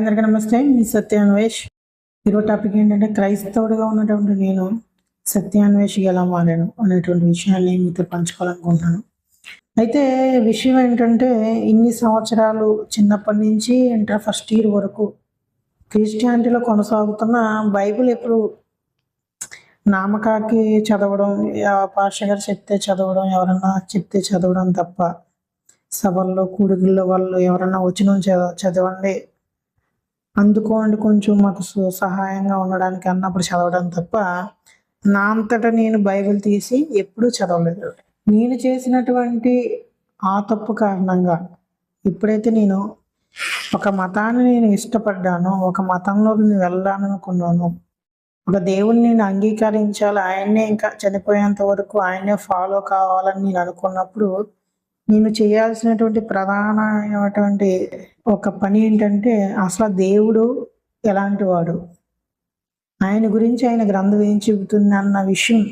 అందరికీ నమస్తే. మీ సత్యాన్వేష్. ఈరోజు టాపిక్ ఏంటంటే క్రైస్తవుడిగా ఉన్నటువంటి నేను సత్యాన్వేష్ ఎలా మారాను అనేటువంటి విషయాన్ని మీతో పంచుకోవాలనుకుంటున్నాను. అయితే విషయం ఏంటంటే ఇన్ని సంవత్సరాలు చిన్నప్పటి నుంచి ఇంటర్ ఫస్ట్ ఇయర్ వరకు క్రిస్టియానిటీలో కొనసాగుతున్న బైబిల్ ఎప్పుడు నామకాకి చదవడం పాష గారు చెప్తే చదవడం ఎవరన్నా చెప్తే చదవడం తప్ప సభల్లో కూడుగుల్లో వాళ్ళు ఎవరన్నా వచ్చిన చదవ చదవండి. అందుకోండి కొంచెం మాకు సహాయంగా ఉండడానికి అన్నప్పుడు చదవడం తప్ప నా అంతటా నేను బైబిల్ తీసి ఎప్పుడూ చదవలేదు. నేను చేసినటువంటి ఆ తప్పు కారణంగా ఎప్పుడైతే నేను ఒక మతాన్ని నేను ఇష్టపడ్డాను ఒక మతంలోకి నేను వెళ్ళాలనుకున్నాను ఒక దేవుని నేను అంగీకరించాలి ఆయన్నే ఇంకా చనిపోయేంత వరకు ఆయన్నే ఫాలో కావాలని నేను అనుకున్నప్పుడు నేను చేయాల్సినటువంటి ప్రధానమైనటువంటి ఒక పని ఏంటంటే అసలు దేవుడు ఎలాంటి వాడు? ఆయన గురించి ఆయన గ్రంథం ఏం చెబుతుంది అన్న విషయం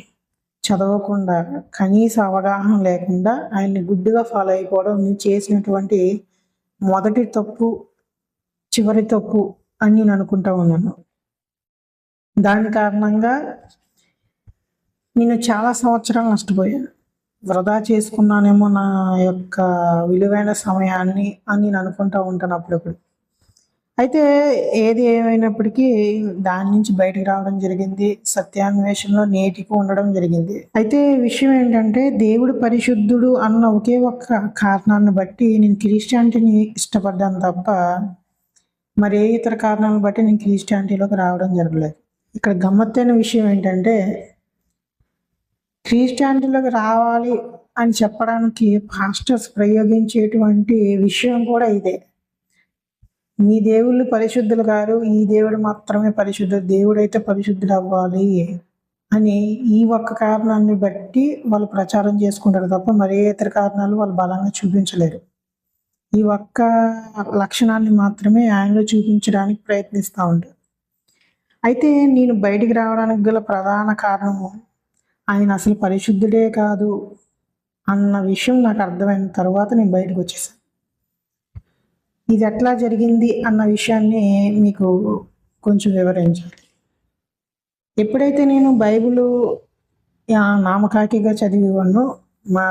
చదవకుండా కనీస అవగాహన లేకుండా ఆయన్ని గుడ్డుగా ఫాలో అయిపోవడం నేను చేసినటువంటి మొదటి తప్పు చివరి తప్పు అని నేను అనుకుంటా ఉన్నాను. దాని కారణంగా నేను చాలా సంవత్సరాలు నష్టపోయాను. వృధా చేసుకున్నానేమో నా యొక్క విలువైన సమయాన్ని అని నేను అనుకుంటూ ఉంటాను అప్పుడప్పుడు. అయితే ఏది ఏమైనప్పటికీ దాని నుంచి బయటకు రావడం జరిగింది సత్యాన్వేషణలో నేటికి ఉండడం జరిగింది. అయితే విషయం ఏంటంటే దేవుడు పరిశుద్ధుడు అన్న ఒకే ఒక్క కారణాన్ని బట్టి నేను క్రిస్టియానిటీని ఇష్టపడ్డాను తప్ప మరి ఏ ఇతర కారణాలను బట్టి నేను క్రిస్టియానిటీలోకి రావడం జరగలేదు. ఇక్కడ గమ్మత్తైన విషయం ఏంటంటే క్రిస్టియానిటీలోకి రావాలి అని చెప్పడానికి పాస్టర్స్ ప్రయోగించేటువంటి విషయం కూడా ఇదే. మీ దేవుళ్ళు పరిశుద్ధులు గారు ఈ దేవుడు మాత్రమే పరిశుద్ధుడు దేవుడైతే పరిశుద్ధుడు అవ్వాలి అని ఈ ఒక్క కారణాన్ని బట్టి వాళ్ళు ప్రచారం చేసుకుంటారు తప్ప మరే ఇతర కారణాలు వాళ్ళు బలంగా చూపించలేరు. ఈ ఒక్క లక్షణాన్ని మాత్రమే ఆయనలో చూపించడానికి ప్రయత్నిస్తూ ఉంటారు. అయితే నేను బయటికి రావడానికి గల ప్రధాన కారణము ఆయన అసలు పరిశుద్ధుడే కాదు అన్న విషయం నాకు అర్థమైన తర్వాత నేను బయటకు వచ్చేసాను ఇది ఎట్లా జరిగింది అన్న విషయాన్ని మీకు కొంచెం వివరించాలి. ఎప్పుడైతే నేను బైబిల్ నామకాకిగా చదివానో మా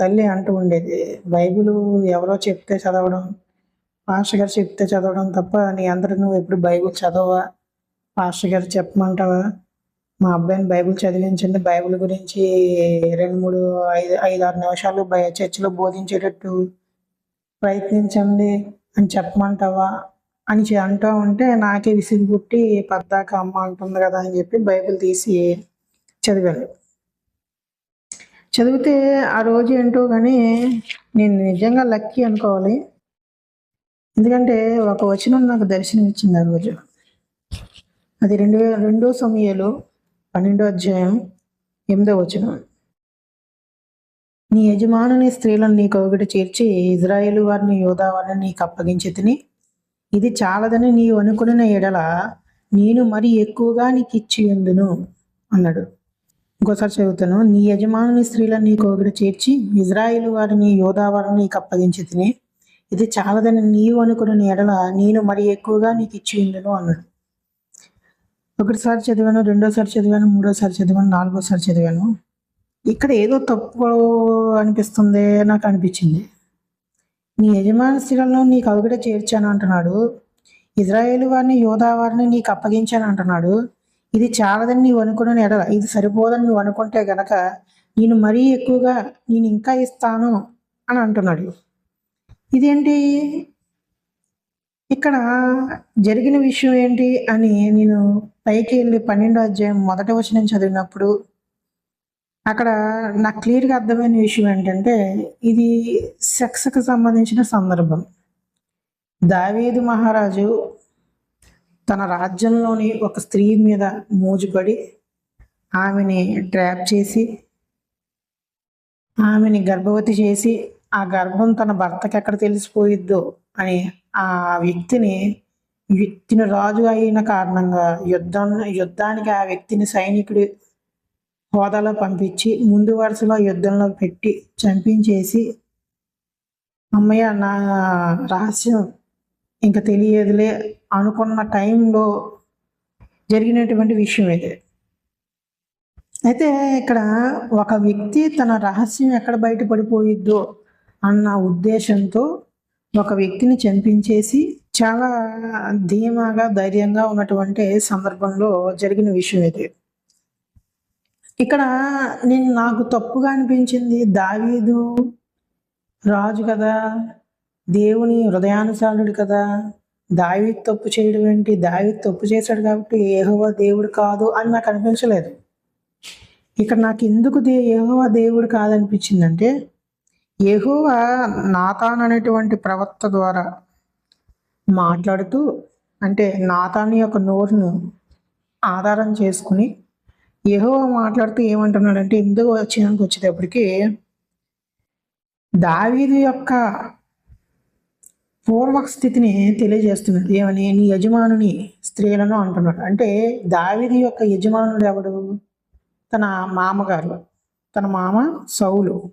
తల్లి అంటూ ఉండేది బైబిల్ ఎవరో చెప్తే చదవడం పాస్టర్ గారు చెప్తే చదవడం తప్ప నీ అందరూ నువ్వు ఎప్పుడు బైబిల్ చదవా పాస్టర్ గారు చెప్పమంటావా? మా అబ్బాయిని బైబిల్ చదివించండి బైబిల్ గురించి రెండు మూడు ఐదు ఐదు ఆరు నిమిషాలు చర్చిలో బోధించేటట్టు ప్రయత్నించండి అని చెప్పమంటావా? అని అంటూ ఉంటే నాకే విసిగి పుట్టి పద్దాక అమ్మ అంటుంది కదా అని చెప్పి బైబిల్ తీసి చదివాను. చదివితే ఆ రోజు ఏంటో కానీ నేను నిజంగా లక్కీ అనుకోవాలి. ఎందుకంటే ఒక వచనం నాకు దర్శనం ఇచ్చింది ఆ రోజు. అది రెండు వేల రెండో సమయాలు పన్నెండో అధ్యాయం ఎనిమిదో వచనం. నీ యజమానుని స్త్రీలను నీకు ఒకటి చేర్చి ఇజ్రాయేలు వారిని యోధా వారిని నీకు అప్పగించి తిని ఇది చాలదని నీవు అనుకున్న ఎడల నేను మరి ఎక్కువగా నీకు ఇచ్చి ఉందును అన్నాడు. ఇంకోసారి చదువుతాను. నీ యజమానుని స్త్రీలను నీకు ఒకటి చేర్చి ఇజ్రాయేలు వారిని యోధా వారిని నీకు అప్పగించి తిని ఇది చాలదని నీవు అనుకున్న ఎడల నేను మరి ఎక్కువగా నీకు ఇచ్చి ఉందును అన్నాడు. ఒకటిసారి చదివాను రెండోసారి చదివాను మూడోసారి చదివాను నాలుగోసారి చదివాను. ఇక్కడ ఏదో తప్పు అనిపిస్తుంది నాకు అనిపించింది. నీ యజమాని స్థిరంలో నీకు అవిగడ చేర్చాను అంటున్నాడు. ఇజ్రాయేల్ వారిని యోధా వారిని నీకు అప్పగించాను అంటున్నాడు. ఇది చాలదని నీవు అనుకున్న ఎడల ఇది సరిపోదని నువ్వు అనుకుంటే గనక నేను మరీ ఎక్కువగా నేను ఇంకా ఇస్తాను అని అంటున్నాడు. ఇదేంటి? ఇక్కడ జరిగిన విషయం ఏంటి అని నేను పైకి వెళ్ళి పన్నెండో అధ్యాయం మొదటి వచనం చదివినప్పుడు అక్కడ నాకు క్లియర్గా అర్థమైన విషయం ఏంటంటే ఇది సెక్స్కి సంబంధించిన సందర్భం. దావేది మహారాజు తన రాజ్యంలోని ఒక స్త్రీ మీద మోజుపడి ఆమెని ట్రాప్ చేసి ఆమెని గర్భవతి చేసి ఆ గర్భం తన భర్తకి ఎక్కడ తెలిసిపోయిద్దో అని ఆ వ్యక్తిని వ్యక్తిని రాజు అయిన కారణంగా యుద్ధం యుద్ధానికి ఆ వ్యక్తిని సైనికుడి హోదాలో పంపించి ముందు వరుసలో యుద్ధంలో పెట్టి చంపించేసి అమ్మయ్య నా రహస్యం ఇంకా తెలియదులే అనుకున్న టైంలో జరిగినటువంటి విషయం ఇది. అయితే ఇక్కడ ఒక వ్యక్తి తన రహస్యం ఎక్కడ బయటపడిపోయిద్దో అన్న ఉద్దేశంతో ఒక వ్యక్తిని చంపించేసి చాలా ధీమాగా ధైర్యంగా ఉన్నటువంటి సందర్భంలో జరిగిన విషయం ఇది. ఇక్కడ నేను నాకు తప్పుగా అనిపించింది దావీదు రాజు కదా దేవుని హృదయానుసారుడు కదా దావీ తప్పు చేయడం ఏంటి దావీ తప్పు చేశాడు కాబట్టి ఏహోవా దేవుడు కాదు అని నాకు అనిపించలేదు. ఇక్కడ నాకు ఎందుకు దే ఏహోవా దేవుడు కాదనిపించిందంటే ఏహోవా నాతాన్ అనేటువంటి ప్రవక్త ద్వారా మాట్లాడుతూ అంటే నాతాని యొక్క నోరును ఆధారం చేసుకుని ఏహో మాట్లాడుతూ ఏమంటున్నాడంటే ఇందుకు వచ్చినానికి వచ్చేటప్పటికి దావీదు యొక్క పూర్వ స్థితిని తెలియజేస్తున్నది. ఏమని? నీ యజమానుని స్త్రీలను అంటున్నాడు. అంటే దావిది యొక్క యజమానుడు ఎవడు? తన మామగారు తన మామ సౌలు.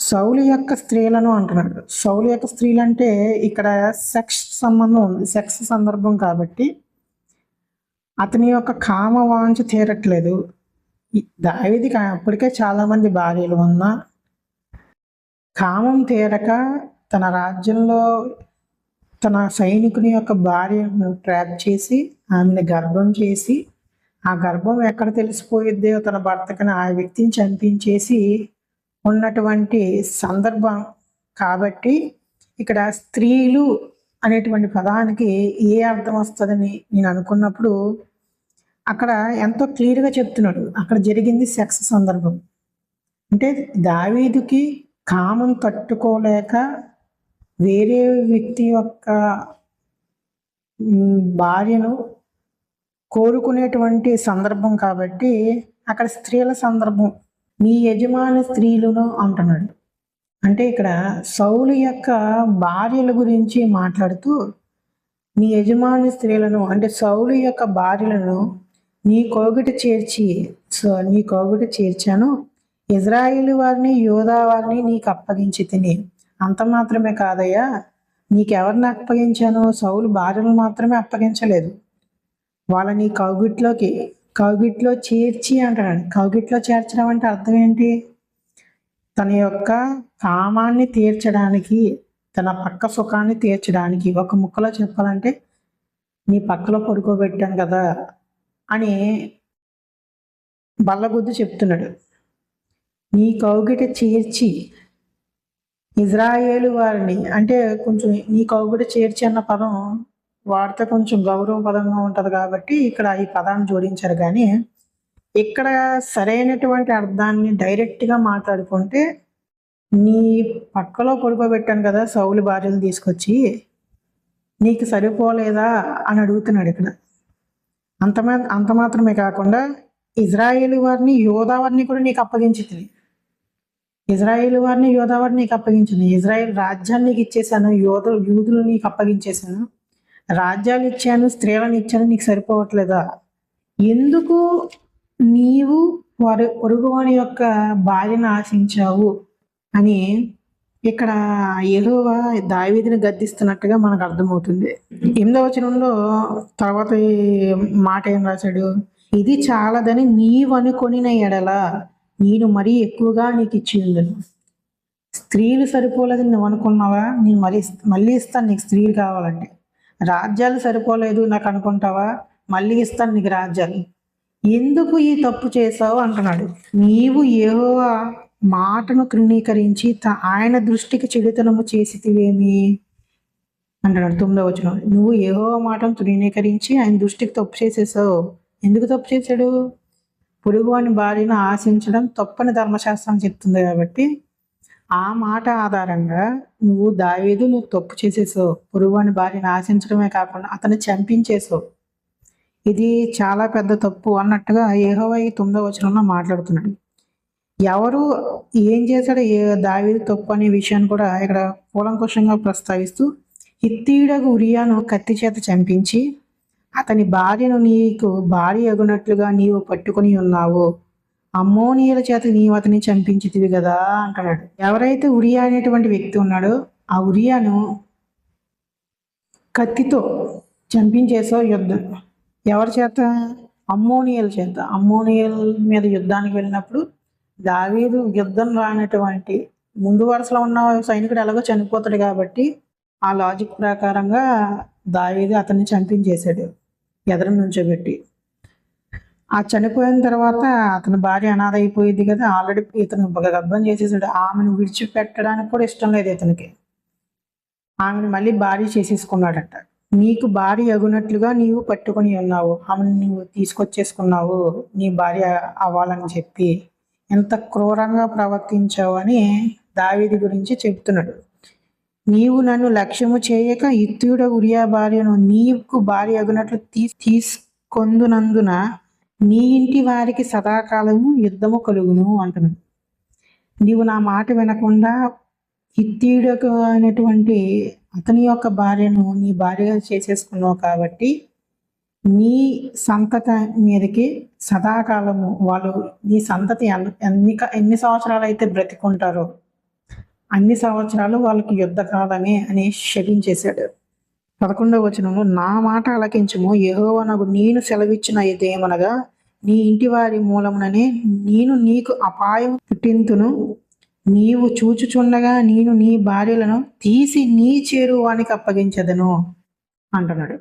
సౌలు యొక్క స్త్రీలను అంటున్నాడు. సౌలు యొక్క స్త్రీలు అంటే ఇక్కడ సెక్స్ సంబంధం ఉంది. సెక్స్ సందర్భం కాబట్టి అతని యొక్క కామ వాంఛ తీరట్లేదు దావిదికి అప్పటికే చాలామంది భార్యలు ఉన్నా కామం తీరక తన రాజ్యంలో తన సైనికుని యొక్క భార్యను ట్రాప్ చేసి ఆమెను గర్భం చేసి ఆ గర్భం ఎక్కడ తెలిసిపోయిద్దో తన భర్తకని ఆ వ్యక్తిని చంపించేసి ఉన్నటువంటి సందర్భం కాబట్టి ఇక్కడ స్త్రీలు అనేటువంటి పదానికి ఏ అర్థం వస్తుందని నేను అనుకున్నప్పుడు అక్కడ ఎంతో క్లియర్గా చెప్తున్నాడు. అక్కడ జరిగింది సెక్స్ సందర్భం. అంటే దావీదుకి కామం తట్టుకోలేక వేరే వ్యక్తి యొక్క భార్యను కోరుకునేటువంటి సందర్భం కాబట్టి అక్కడ స్త్రీల సందర్భం నీ యజమాని స్త్రీలను అంటున్నాడు. అంటే ఇక్కడ సౌలు యొక్క భార్యల గురించి మాట్లాడుతూ నీ యజమాని స్త్రీలను అంటే సౌలు యొక్క భార్యలను నీ కోగిట చేర్చి సో నీ కోగిట చేర్చాను. ఇజ్రాయిల్ వారిని యోధా వారిని నీకు అప్పగించి తిని. అంత మాత్రమే కాదయ్యా నీకెవరిని అప్పగించాను? సౌలు భార్యలు మాత్రమే అప్పగించలేదు. వాళ్ళని కౌగిట్లోకి కౌగిట్లో చేర్చి అంటాడు కౌగిట్లో చేర్చడం అంటే అర్థం ఏంటి? తన యొక్క కామాన్ని తీర్చడానికి తన పక్క సుఖాన్ని తీర్చడానికి ఒక ముక్కలో చెప్పాలంటే నీ పక్కలో పడుకోబెట్టాను కదా అని బల్లగుద్దు చెప్తున్నాడు. నీ కౌగిట చేర్చి ఇజ్రాయేలు వారిని అంటే కొంచెం నీ కౌగిట చేర్చి అన్న పదం వాడితే కొంచెం గౌరవ పదంగా ఉంటుంది కాబట్టి ఇక్కడ ఈ పదాన్ని జోడించారు కానీ ఇక్కడ సరైనటువంటి అర్థాన్ని డైరెక్ట్గా మాట్లాడుకుంటే నీ పక్కలో పడుకోబెట్టాను కదా సౌలు భార్యను తీసుకొచ్చి నీకు సరిపోలేదా అని అడుగుతున్నాడు ఇక్కడ. అంత అంత మాత్రమే కాకుండా ఇజ్రాయేల్ వారిని యోధా వారిని కూడా నీకు అప్పగించింది. ఇజ్రాయేల్ వారిని యోధా వారిని నీకు అప్పగించింది. ఇజ్రాయేల్ రాజ్యాన్ని నీకు ఇచ్చేసాను యోధ యూదులు నీకు అప్పగించేశాను. రాజ్యాలు ఇచ్చాను స్త్రీలను ఇచ్చాను నీకు సరిపోవట్లేదా? ఎందుకు నీవు వారి పొరుగువాని యొక్క భార్యను ఆశించావు అని ఇక్కడ ఎలువ దావీదిని గద్దిస్తున్నట్టుగా మనకు అర్థమవుతుంది. ఎనిమిదవ వచనంలో తర్వాత మాట ఏం రాశాడు? ఇది చాలదని నీవనుకొనిన ఎడల నేను మరీ ఎక్కువగా నీకు ఇచ్చి ఉండను స్త్రీలు సరిపోలేదని నువ్వు అనుకున్నావా? నేను మరీ మళ్ళీ ఇస్తాను నీకు స్త్రీలు కావాలంటే. రాజ్యాలు సరిపోలేదు నాకు అనుకుంటావా? మళ్ళీ ఇస్తాను నీకు రాజ్యాలు. ఎందుకు ఈ తప్పు చేసావు అంటున్నాడు. నీవు ఏవో మాటను తృణీకరించి త- ఆయన దృష్టికి చెడుతనము చేసితివేమి? అంటున్నాడు తొమ్మిదో వచ్చిన నువ్వు ఏవో మాటను తృణీకరించి ఆయన దృష్టికి తప్పు చేసేసావు ఎందుకు తప్పు చేశాడు? పొరుగువాని భార్యను ఆశించడం తప్పని ధర్మశాస్త్రం చెప్తుంది కాబట్టి ఆ మాట ఆధారంగా నువ్వు దావీదు నువ్వు తప్పు చేసేసావు. పురువాని భార్యను ఆశించడమే కాకుండా అతను చంపించేసావు. ఇది చాలా పెద్ద తప్పు అన్నట్టుగా ఏహోవా తొమ్మిదో వచనంలో మాట్లాడుతున్నాడు. ఎవరు ఏం చేశాడో ఏ దావీదు తప్పు అనే విషయాన్ని కూడా ఇక్కడ కూలంకుషంగా ప్రస్తావిస్తూ హిత్తీయుడకు ఉరియాను కత్తి చేత చంపించి అతని భార్యను నీకు భార్య ఎగునట్లుగా నీవు పట్టుకొని ఉన్నావు. అమ్మోనియల చేత నీవు అతని చంపించితివి కదా అంటున్నాడు. ఎవరైతే ఉరియా అనేటువంటి వ్యక్తి ఉన్నాడో ఆ ఉరియాను కత్తితో చంపించేసావు యుద్ధం ఎవరి చేత? అమ్మోనియల్ చేత. అమ్మోనియల్ మీద యుద్ధానికి వెళ్ళినప్పుడు దావీదు యుద్ధం రానటువంటి ముందు వరుసలో ఉన్న సైనికుడు ఎలాగో చనిపోతాడు కాబట్టి ఆ లాజిక్ ప్రకారంగా దావీదు అతన్ని చంపించేశాడు. ఎదరం నుంచోబెట్టి. ఆ చనిపోయిన తర్వాత అతని భార్య అనాథ అయిపోయింది కదా. ఆల్రెడీ ఇతను గర్భం చేసేసాడు. ఆమెను విడిచిపెట్టడానికి కూడా ఇష్టం లేదు ఇతనికి. ఆమెను మళ్ళీ భార్య చేసేసుకున్నాడట. నీకు భార్య అగునట్లుగా నీవు పట్టుకొని ఉన్నావు. ఆమెను నువ్వు తీసుకొచ్చేసుకున్నావు. నీ భార్య అవ్వాలని చెప్పి ఎంత క్రూరంగా ప్రవర్తించావు అని దావీది గురించి చెప్తున్నాడు నీవు నన్ను లక్ష్యము చేయక ఇత్తుడ ఉరియా భార్యను నీకు భార్య అగునట్లు తీ తీసుకొందునందున నీ ఇంటి వారికి సదాకాలము యుద్ధము కలుగును అంటున్నాడు. నీవు నా మాట వినకుండా హిత్తీయుడకు అయినటువంటి అతని యొక్క భార్యను నీ భార్యగా చేసేసుకున్నావు కాబట్టి నీ సంతత మీదకి సదాకాలము వాళ్ళు నీ సంతతి ఎన్- ఎన్ని ఎన్ని సంవత్సరాలు అయితే బ్రతికుంటారో అన్ని సంవత్సరాలు వాళ్ళకి యుద్ధకాలమే అని శపించేశాడు పదకొండవ వచనము నా మాట అలకించము యహోవనకు నేను సెలవిచ్చిన ఇదేమనగా నీ ఇంటి వారి మూలముననే నేను నీకు అపాయం పుట్టింతును. నీవు చూచుచుండగా నేను నీ భార్యలను తీసి నీ చేరువానికి అప్పగించదను అంటున్నాడు.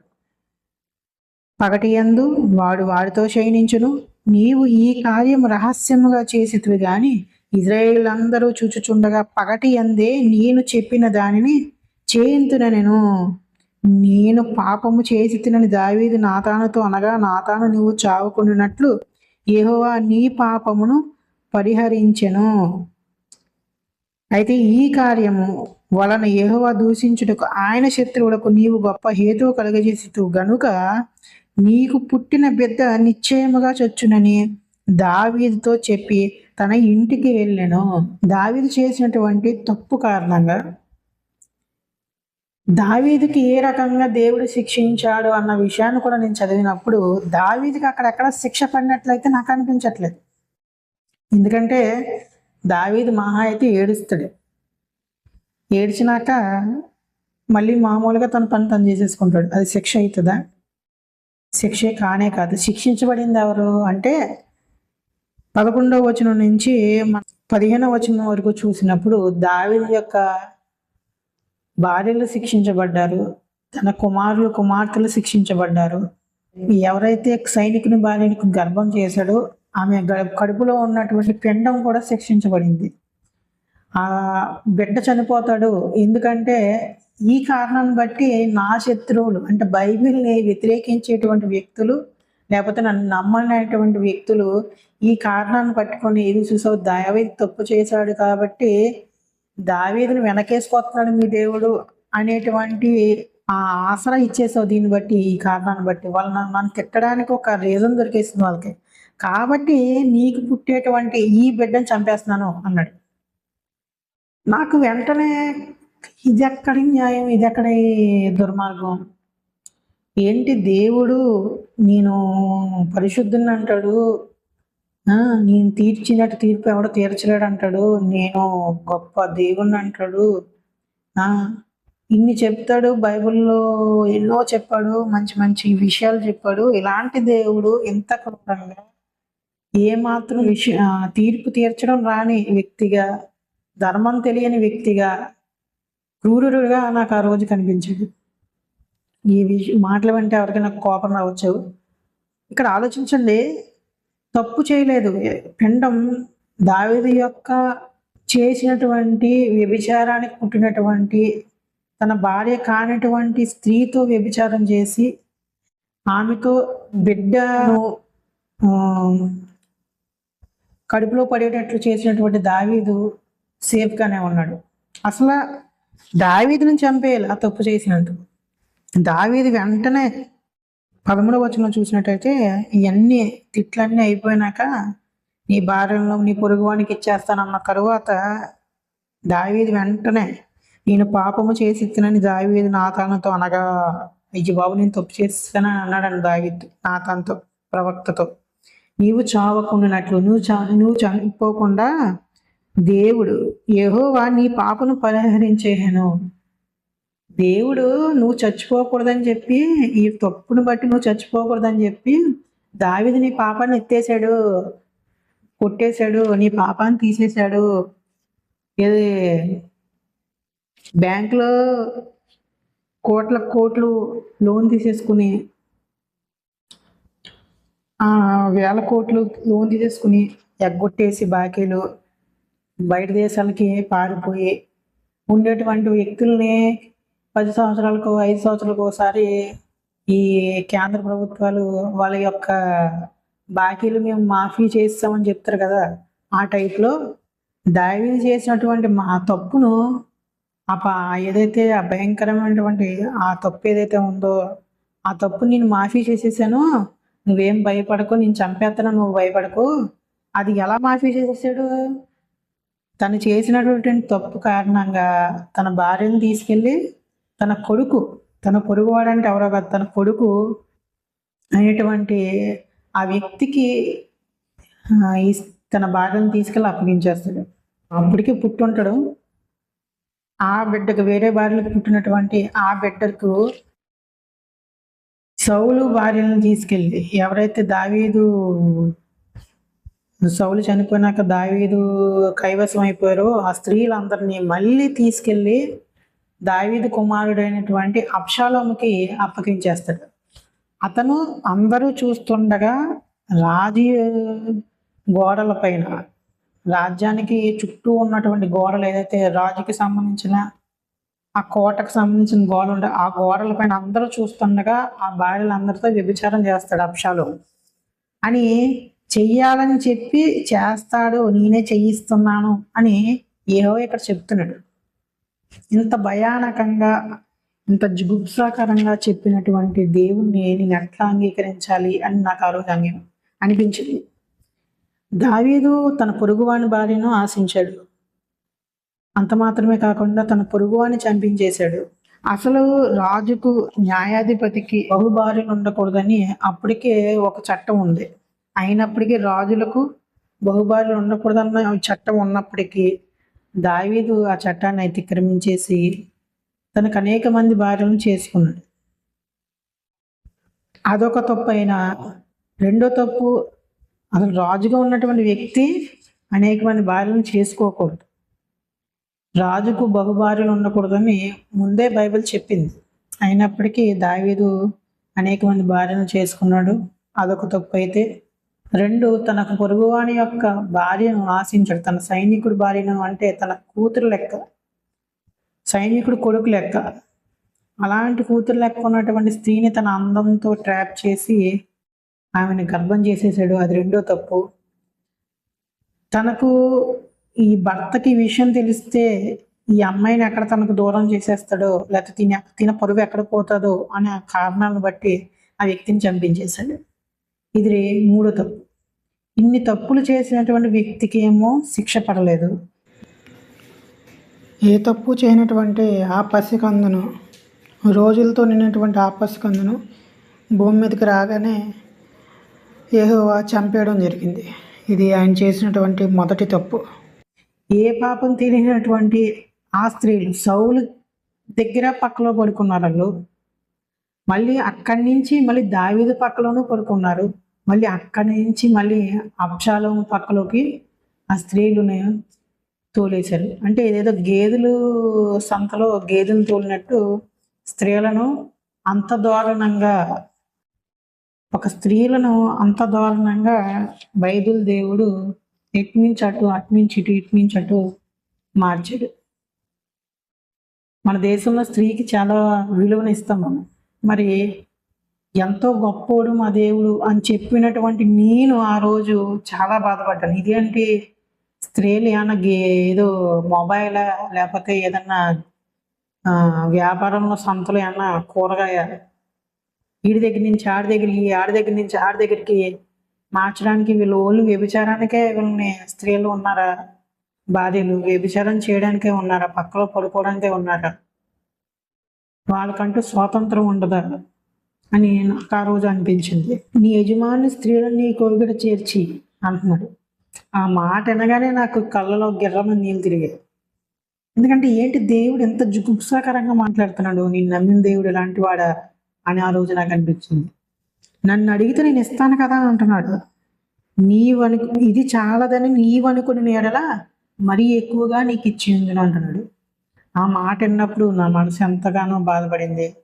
పగటి యందు వాడు వాడితో శయనించును. నీవు ఈ కార్యం రహస్యముగా చేసితివి గాని ఇజ్రాయేల్ అందరూ చూచుచుండగా పగటి ఎందే నేను చెప్పిన దానిని చేయింతున నేను. నేను పాపము చేసి తినని దావీదు నాతానుతో అనగా నాతాను నీవు చావుకున్నట్లు ఏహోవా నీ పాపమును పరిహరించెను. అయితే ఈ కార్యము వలన ఏహోవా దూషించుటకు ఆయన శత్రువులకు నీవు గొప్ప హేతువు కలుగజేసి గనుక నీకు పుట్టిన బిడ్డ నిశ్చయముగా చచ్చునని దావీదుతో చెప్పి తన ఇంటికి వెళ్ళాను. దావీదు చేసినటువంటి తప్పు కారణంగా దావీదికి ఏ రకంగా దేవుడు శిక్షించాడు అన్న విషయాన్ని కూడా నేను చదివినప్పుడు దావీదికి అక్కడెక్కడ శిక్ష పడినట్లయితే నాకు అనిపించట్లేదు. ఎందుకంటే దావీది మహా అయితే ఏడుస్తాడు. ఏడ్చినాక మళ్ళీ మామూలుగా తన పని తను చేసేసుకుంటాడు. అది శిక్ష అవుతుందా? శిక్షే కానే కాదు. శిక్షించబడింది ఎవరు అంటే పదకొండవ వచనం నుంచి మన పదిహేనవ వచనం వరకు చూసినప్పుడు దావీదు యొక్క భార్యలు శిక్షించబడ్డారు తన కుమారులు కుమార్తెలు శిక్షించబడ్డారు. ఎవరైతే సైనికుని భార్యకు గర్భం చేశాడో ఆమె కడుపులో ఉన్నటువంటి పిండం కూడా శిక్షించబడింది. ఆ బిడ్డ చనిపోతాడు. ఎందుకంటే ఈ కారణాన్ని బట్టి నా శత్రువులు అంటే బైబిల్ని వ్యతిరేకించేటువంటి వ్యక్తులు లేకపోతే నన్ను నమ్మనేటువంటి వ్యక్తులు ఈ కారణాన్ని పట్టుకొని ఏది చూసావు? దావీదు తప్పు చేశాడు కాబట్టి దావీదుని వెనకేసుకొస్తున్నాడు మీ దేవుడు అనేటువంటి ఆ ఆసరా ఇచ్చేసావు దీన్ని బట్టి ఈ కారణాన్ని బట్టి. వాళ్ళు నన్ను నన్ను తిట్టడానికి ఒక రీజన్ దొరికేసింది వాళ్ళకి. కాబట్టి నీకు పుట్టేటువంటి ఈ బిడ్డను చంపేస్తున్నాను అన్నాడు. నాకు వెంటనే ఇది ఎక్కడి న్యాయం ఇది ఎక్కడి దుర్మార్గం? ఏంటి దేవుడు నేను పరిశుద్ధుని అంటాడు నేను తీర్చినట్టు తీర్పు ఎవడో తీర్చలేడు అంటాడు నేను గొప్ప దేవుణ్ణి అంటాడు. ఇన్ని చెప్తాడు బైబిల్లో ఎన్నో చెప్పాడు మంచి మంచి విషయాలు చెప్పాడు. ఇలాంటి దేవుడు ఎంత క్రూరంగా ఏమాత్రం విష తీర్పు తీర్చడం రాని వ్యక్తిగా ధర్మం తెలియని వ్యక్తిగా క్రూరుడుగా నాకు ఆ రోజు కనిపించాడు. ఈ విషయం మాటలు వెంటే ఎవరికైనా కోపం రావచ్చు? ఇక్కడ ఆలోచించండి. తప్పు చేయలేదు. పిండం దావీదు యొక్క చేసినటువంటి వ్యభిచారానికి పుట్టినటువంటి తన భార్య కానటువంటి స్త్రీతో వ్యభిచారం చేసి ఆమెతో బిడ్డను కడుపులో పడేటట్లు చేసినటువంటి దావీదు సేఫ్గానే ఉన్నాడు. అసలు దావీదుని చంపేయాలి ఆ తప్పు చేసినందుకు. దావీది వెంటనే పదమూడవ వచనం చూసినట్టయితే ఇవన్నీ తిట్లన్నీ అయిపోయినాక నీ భార్యలో నీ పొరుగువానికి ఇచ్చేస్తానన్న తరువాత దావీది వెంటనే నేను పాపము చేసి ఇచ్చినని దావీది నాతానతో అనగా అయ్యి బాబు నేను తప్పు చేస్తానని అన్నాడని దావీద్ నాతాన్తో ప్రవక్తతో. నీవు చావకుండానట్లు నువ్వు చా నువ్వు చనిపోకుండా దేవుడు ఏహోవా నీ పాపను పరిహరించేహను. దేవుడు నువ్వు చచ్చిపోకూడదని చెప్పి ఈ తప్పును బట్టి నువ్వు చచ్చిపోకూడదని చెప్పి దావిది నీ పాపాన్ని ఎత్తేసాడు కొట్టేశాడు నీ పాపాన్ని తీసేశాడు ఇది బ్యాంకులో కోట్ల కోట్లు లోన్ తీసేసుకుని వేల కోట్లు లోన్ తీసేసుకుని ఎగ్గొట్టేసి బాకీలు బయట దేశాలకి పారిపోయి ఉండేటువంటి వ్యక్తుల్ని పది సంవత్సరాలకు ఐదు సంవత్సరాలకు ఒకసారి ఈ కేంద్ర ప్రభుత్వాలు వాళ్ళ యొక్క బాకీలు మేము మాఫీ చేస్తామని చెప్తారు కదా. ఆ టైప్లో దావీ చేసినటువంటి మా తప్పును ఆ ఏదైతే ఆ భయంకరమైనటువంటి ఆ తప్పు ఏదైతే ఉందో ఆ తప్పు నేను మాఫీ చేసేసాను నువ్వేం భయపడకు నేను చంపేస్తాను నువ్వు భయపడకు. అది ఎలా మాఫీ చేసేసాడు? తను చేసినటువంటి తప్పు కారణంగా తన భార్యను తీసుకెళ్ళి తన కొడుకు తన పొరుగువాడంటే ఎవరో కాదు తన కొడుకు అనేటువంటి ఆ వ్యక్తికి తన భార్యను తీసుకెళ్ళి అప్పగించేస్తాడు. అప్పటికే పుట్టుంటాడు. ఆ బిడ్డకు వేరే భార్యలకు పుట్టినటువంటి ఆ బిడ్డకు సౌలు భార్యలను తీసుకెళ్ళి ఎవరైతే దావీదు సౌలు చనిపోయినాక దావీదు కైవసం అయిపోయారో ఆ స్త్రీలందరినీ మళ్ళీ తీసుకెళ్ళి దావీదు కుమారుడైనటువంటి అప్షాలోముకి అప్పగించేస్తాడు. అతను అందరూ చూస్తుండగా రాజు గోడల పైన రాజ్యానికి చుట్టూ ఉన్నటువంటి గోడలు ఏదైతే రాజుకి సంబంధించిన ఆ కోటకు సంబంధించిన గోడలు ఉంటాయి ఆ గోడల పైన అందరూ చూస్తుండగా ఆ భార్యలందరితో వ్యభిచారం చేస్తాడు అప్షాలు అని చెయ్యాలని చెప్పి చేస్తాడు నేనే చెయ్యిస్తున్నాను అని ఏవో ఇక్కడ చెప్తున్నాడు. ఇంత భయానకంగా ఇంత జిగుప్సాకరంగా చెప్పినటువంటి దేవుణ్ణి నేను ఎట్లా అంగీకరించాలి అని నాకు ఆ రోజు అంగీ అనిపించింది. దావీదు తన పొరుగువాని భార్యను ఆశించాడు. అంత మాత్రమే కాకుండా తన పొరుగువాని చంపించేశాడు. అసలు రాజుకు న్యాయాధిపతికి బహుభార్యలు ఉండకూడదని అప్పటికే ఒక చట్టం ఉంది. అయినప్పటికీ రాజులకు బహుభార్యలు ఉండకూడదన్న చట్టం ఉన్నప్పటికీ దావీదు ఆ చట్టాన్ని అతిక్రమించేసి తనకు అనేక మంది భార్యలను చేసుకున్నాడు. అదొక తప్పు అయినా రెండో తప్పు అసలు రాజుగా ఉన్నటువంటి వ్యక్తి అనేక మంది భార్యలను చేసుకోకూడదు. రాజుకు బహుభార్యలు ఉండకూడదని ముందే బైబిల్ చెప్పింది. అయినప్పటికీ దావీదు అనేక మంది భార్యను చేసుకున్నాడు. అదొక తప్పు అయితే రెండు తనకు పొరుగువాని యొక్క భార్యను ఆశించాడు. తన సైనికుడి భార్యను అంటే తన కూతురు లెక్క సైనికుడు కొడుకు లెక్క. అలాంటి కూతురు లెక్క ఉన్నటువంటి స్త్రీని తన అందంతో ట్రాప్ చేసి ఆమెను గర్భం చేసేసాడు. అది రెండో తప్పు. తనకు ఈ భర్తకి విషయం తెలిస్తే ఈ అమ్మాయిని ఎక్కడ తనకు దూరం చేసేస్తాడో లేకపోతే తిన తిన పొరుగు ఎక్కడ పోతుందో అనే కారణాలను బట్టి ఆ వ్యక్తిని చంపించేశాడు. ఇది మూడో తప్పు. ఇన్ని తప్పులు చేసినటువంటి వ్యక్తికి ఏమో శిక్ష పడలేదు. ఏ తప్పు చేయనటువంటి ఆ పసికందును రోజులతో నిన్నటువంటి ఆ పసికందును భూమి మీదకి రాగానే ఏహోవా చంపేయడం జరిగింది. ఇది ఆయన చేసినటువంటి మొదటి తప్పు. ఏ పాపం తెలియనటువంటి ఆ స్త్రీలు సౌలు దగ్గర పక్కలో పడుకున్నారు వాళ్ళు మళ్ళీ అక్కడి నుంచి మళ్ళీ దావీదు పక్కలోనూ పడుకున్నారు. మళ్ళీ అక్కడి నుంచి మళ్ళీ అప్షాలం పక్కలోకి ఆ స్త్రీలను తోలేశారు. అంటే ఏదేదో గేదెలు సంతలో గేదెలు తోలినట్టు స్త్రీలను అంత దారుణంగా ఒక స్త్రీలను అంత దారుణంగా బైబిల్ దేవుడు ఎట్నుంచి అటు అట్నుంచి ఇటు ఇట్నుంచి అటు మార్చాడు. మన దేశంలో స్త్రీకి చాలా విలువనిస్తాం మనం. మరి ఎంతో గొప్పోడు మా దేవుడు అని చెప్పినటువంటి నేను ఆ రోజు చాలా బాధపడ్డాను. ఇదేంటి స్త్రీలు ఏమన్నా ఏదో మొబైల్ లేకపోతే ఏదన్నా వ్యాపారంలో సంతలు ఏమన్నా కూరగాయ వీడి దగ్గర నుంచి ఆడి దగ్గరికి ఆడి దగ్గర నుంచి ఆడి దగ్గరికి మార్చడానికి వీళ్ళు ఓన్లీ వ్యభిచారానికే వీళ్ళని స్త్రీలు ఉన్నారా? భార్యలు వ్యభిచారం చేయడానికే ఉన్నారా? పక్కలో పడుకోవడానికే ఉన్నారా? వాళ్ళకంటూ స్వాతంత్రం ఉండదా? అని నాకు ఆ రోజు అనిపించింది. నీ యజమాని స్త్రీలను నీ కోవిగడ చేర్చి అంటున్నాడు. ఆ మాట వినగానే నాకు కళ్ళలో గిర్రమని నీళ్ళు తిరిగాయి. ఎందుకంటే ఏంటి దేవుడు ఎంత జుగుప్సాకరంగా మాట్లాడుతున్నాడు? నేను నమ్మిన దేవుడు ఎలాంటి వాడా అని ఆ రోజు నాకు అనిపించింది. నన్ను అడిగితే నేను ఇస్తాను కదా అంటున్నాడు. నీవను ఇది చాలదని నీవనుకుని నేడలా మరీ ఎక్కువగా నీకు ఇచ్చింది అంటున్నాడు. ఆ మాట విన్నప్పుడు నా మనసు ఎంతగానో బాధపడింది.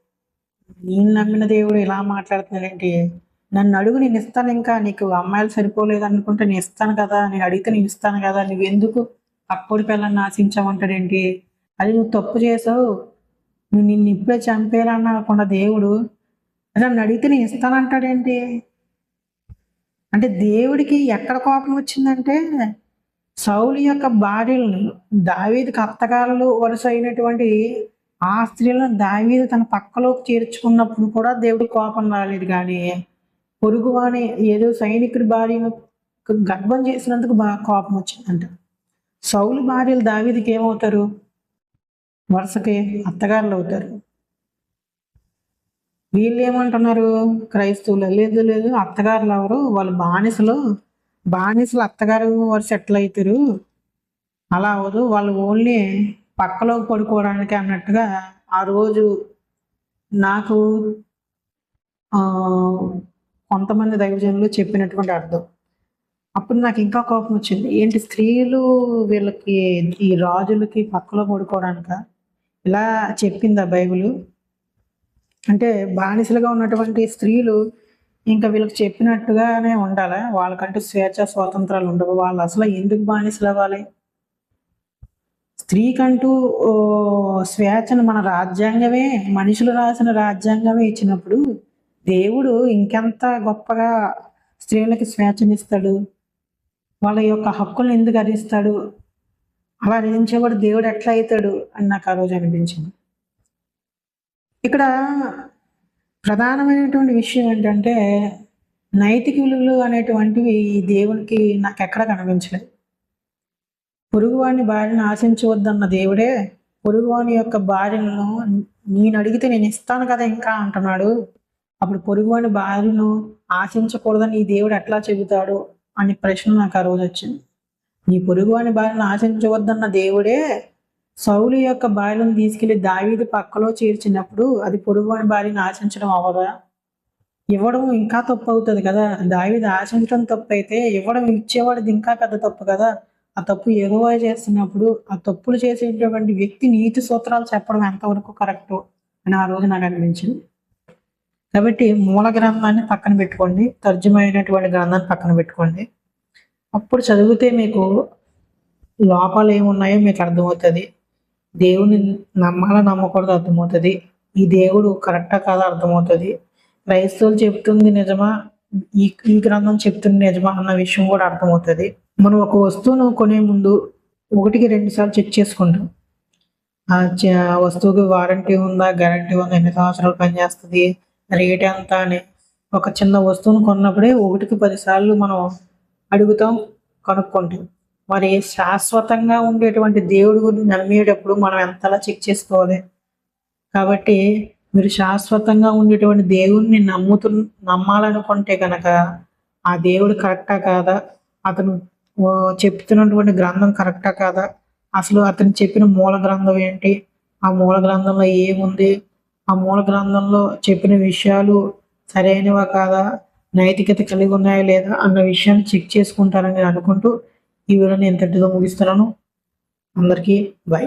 నేను నమ్మిన దేవుడు ఇలా మాట్లాడుతున్నాడేంటి నన్ను అడుగు నేను ఇస్తాను ఇంకా. నీకు అమ్మాయిలు సరిపోలేదు అనుకుంటే నేను ఇస్తాను కదా. నేను అడిగితే నేను ఇస్తాను కదా. నువ్వు ఎందుకు అప్పుడు పిల్లల్ని ఆశించావంటాడేంటి అది నువ్వు తప్పు చేసావు. నువ్వు నిన్ను ఇప్పుడే చంపేయాలన్నకుండా దేవుడు నన్ను అడిగితే నేను ఇస్తానంటాడేంటి అంటే దేవుడికి ఎక్కడ కోపం వచ్చిందంటే సౌలు యొక్క భార్యలను దావీదికి అత్తగారులు వరుస అయినటువంటి ఆ స్త్రీలను దావీదు తన పక్కలోకి చేర్చుకున్నప్పుడు కూడా దేవుడి కోపం రాలేదు కానీ పొరుగువాని ఏదో సైనికుడి భార్యను గర్భం చేసినందుకు బాగా కోపం వచ్చిందంట. సౌలు భార్యలు దావీదికి ఏమవుతారు? వరుసకి అత్తగారులు అవుతారు. వీళ్ళు ఏమంటున్నారు? క్రైస్తవులు లేదు లేదు అత్తగారులు ఎవరు? వాళ్ళు బానిసలు. బానిసలు అత్తగారు వారు సెటిల్ అవుతారు? అలా అవదు వాళ్ళు ఓన్లీ పక్కలో పడుకోవడానికి అన్నట్టుగా ఆ రోజు నాకు కొంతమంది దైవజనులు చెప్పినటువంటి అర్థం. అప్పుడు నాకు ఇంకా కోపం వచ్చింది. ఏంటి స్త్రీలు వీళ్ళకి ఈ రాజులకి పక్కలో పడుకోవడానిక? ఇలా చెప్పింది ఆ బైబిల్? అంటే బానిసలుగా ఉన్నటువంటి స్త్రీలు ఇంకా వీళ్ళకి చెప్పినట్టుగానే ఉండాలి? వాళ్ళకంటూ స్వేచ్ఛ స్వాతంత్రాలు ఉండవు. వాళ్ళు అసలు ఎందుకు బానిసలు అవ్వాలి స్త్రీకంటూ స్వేచ్ఛను మన రాజ్యాంగమే మనుషులు రాసిన రాజ్యాంగమే ఇచ్చినప్పుడు దేవుడు ఇంకెంత గొప్పగా స్త్రీలకి స్వేచ్ఛనిస్తాడు వాళ్ళ యొక్క హక్కులను ఎందుకు హరిస్తాడు అలా నిలించేవాడు దేవుడు ఎట్లా అవుతాడు అని నాకు ఆ రోజు అనిపించింది. ఇక్కడ ప్రధానమైనటువంటి విషయం ఏంటంటే నైతిక విలువలు అనేటువంటివి దేవునికి నాకు ఎక్కడ కనిపించలేదు. పొరుగువాని భార్యను ఆశించవద్దన్న దేవుడే పొరుగువాని యొక్క భార్యను నేను అడిగితే నేను ఇస్తాను కదా ఇంకా అంటున్నాడు. అప్పుడు పొరుగువాని భార్యను ఆశించకూడదని ఈ దేవుడు ఎట్లా చెబుతాడు అనే ప్రశ్న నాకు ఆ రోజు వచ్చింది. నీ పొరుగువాని భార్యను ఆశించవద్దన్న దేవుడే సౌలు యొక్క భార్యను తీసుకెళ్ళి దావీది పక్కలో చేర్చినప్పుడు అది పొరుగువాని భార్యను ఆశించడం అవ్వదా ఇవ్వడం ఇంకా తప్పు అవుతుంది కదా. దావీది ఆశించడం తప్పు అయితే ఇవ్వడం ఇచ్చేవాడిది ఇంకా పెద్ద తప్పు కదా. ఆ తప్పు ఎగువ చేస్తున్నప్పుడు ఆ తప్పులు చేసేటటువంటి వ్యక్తి నీతి సూత్రాలు చెప్పడం ఎంతవరకు కరెక్ట్ అని ఆ రోజు నాకు అనిపించింది. కాబట్టి మూల గ్రంథాన్ని పక్కన పెట్టుకోండి తర్జమైనటువంటి గ్రంథాన్ని పక్కన పెట్టుకోండి. అప్పుడు చదివితే మీకు లోపాలు ఏమున్నాయో మీకు అర్థమవుతుంది. దేవుని నమ్మాలా నమ్మకూడదు అర్థమవుతుంది. ఈ దేవుడు కరెక్టా కాదా అర్థమవుతుంది. క్రైస్తవులు చెప్తుంది నిజమా? ఈ ఈ గ్రంథం చెప్తున్న నిజమా అన్న విషయం కూడా అర్థమవుతుంది. మనం ఒక వస్తువును కొనే ముందు ఒకటికి రెండు సార్లు చెక్ చేసుకుంటాం. ఆ వస్తువుకి వారంటీ ఉందా గ్యారంటీ ఉందా ఎన్ని సంవత్సరాలు పనిచేస్తుంది రేట్ ఎంత అని. ఒక చిన్న వస్తువును కొన్నప్పుడే ఒకటికి పదిసార్లు మనం అడుగుతాం కనుక్కుంటాం. మరి శాశ్వతంగా ఉండేటువంటి దేవుడి గురించి నమ్మేటప్పుడు మనం ఎంతలా చెక్ చేసుకోవాలి? కాబట్టి మీరు శాశ్వతంగా ఉండేటువంటి దేవుడిని నమ్ముతు నమ్మాలనుకుంటే కనుక ఆ దేవుడు కరెక్టా కాదా? అతను చెప్తున్నటువంటి గ్రంథం కరెక్టా కాదా? అసలు అతను చెప్పిన మూల గ్రంథం ఏంటి? ఆ మూల గ్రంథంలో ఏముంది? ఆ మూల గ్రంథంలో చెప్పిన విషయాలు సరైనవా కాదా? నైతికత కలిగి ఉన్నాయా లేదా? అన్న విషయాన్ని చెక్ చేసుకుంటారని అనుకుంటూ ఈ వీడియోని ఎంతటితో ముగిస్తున్నాను. అందరికీ బై.